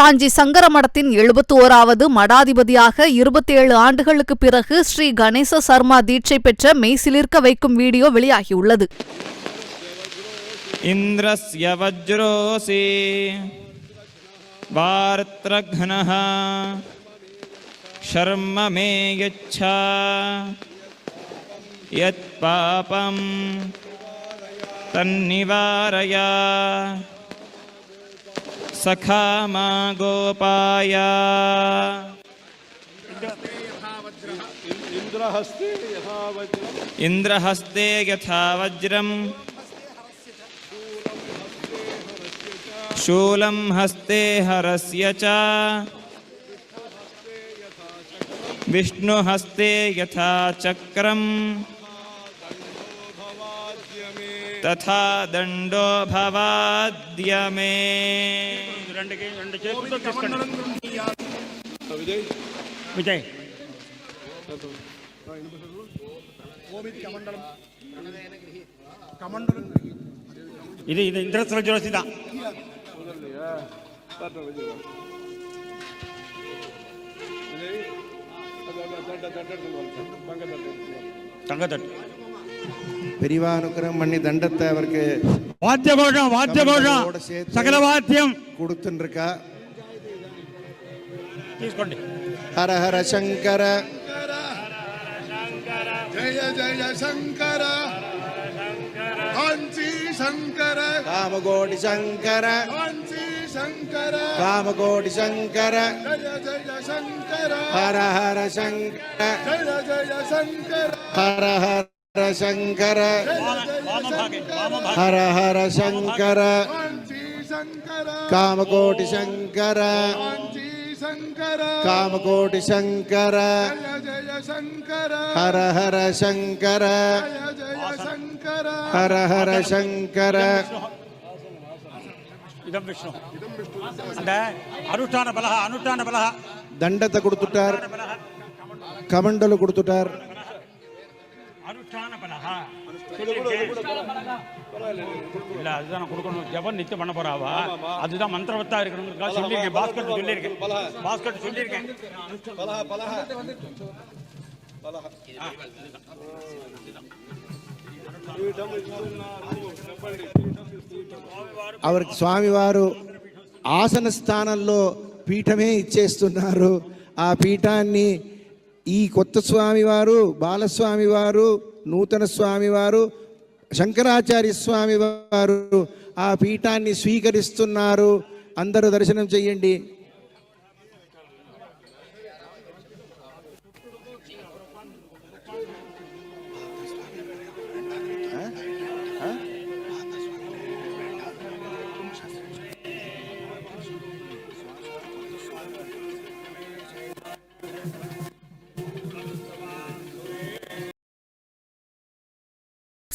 காஞ்சி சங்கர மடத்தின் எழுபத்தி ஓராவது மடாதிபதியாக இருபத்தி ஏழு ஆண்டுகளுக்கு பிறகு ஸ்ரீ கணேச சர்மா தீட்சை பெற்ற மெய்சிலிருக்க வைக்கும் வீடியோ வெளியாகியுள்ளது யச்சா யத் பாபம் தன்னிவாரயா सखा मा गोपाय इन्द्रहस्ते यथा वज्रम् शूलं हस्ते हरस्य च विष्णुहस्ते यथा चक्रम् तथा दंडो भवाद्य मे പെരിവാനുഗ്രഹം മണ്ണി ദണ്ഡത്തെ അവർക്ക് വാദ്യഘോഷം വാദ്യഘോഷം സകലവാദ്യം കൊടുത്തിട്ടിരിക്ക ഹര ഹര ശങ്കര ജയ ജയ ശങ്കര കാഞ്ചി ശങ്കര കാമകോടി ശങ്കര കാഞ്ചി Shankara Kamakoti Shankara Jaya Jaya Shankara Hara Hara Shankara Jaya Jaya Shankara Hara Hara Hara Sankara, Hara Hara Sankara, Kama Koti Sankara, Kama Koti Sankara, Hara Hara Sankara, Hara Hara Sankara, Idam Vishnu, Idam Vishnu, Arutana Balaha, Arutana Balaha, Danda Takurututar, Kamandalu Kurututar, Kamandalu Kurututar, అది అవరికి స్వామివారు ఆసన స్థానంలో పీఠమే ఇచ్చేస్తున్నారు ఆ పీఠాన్ని ఈ కొత్త స్వామివారు బాలస్వామివారు నూతన స్వామివారు శంకరాచార్య స్వామి వారు ఆ పీఠాన్ని స్వీకరిస్తున్నారు అందరూ దర్శనం చెయ్యండి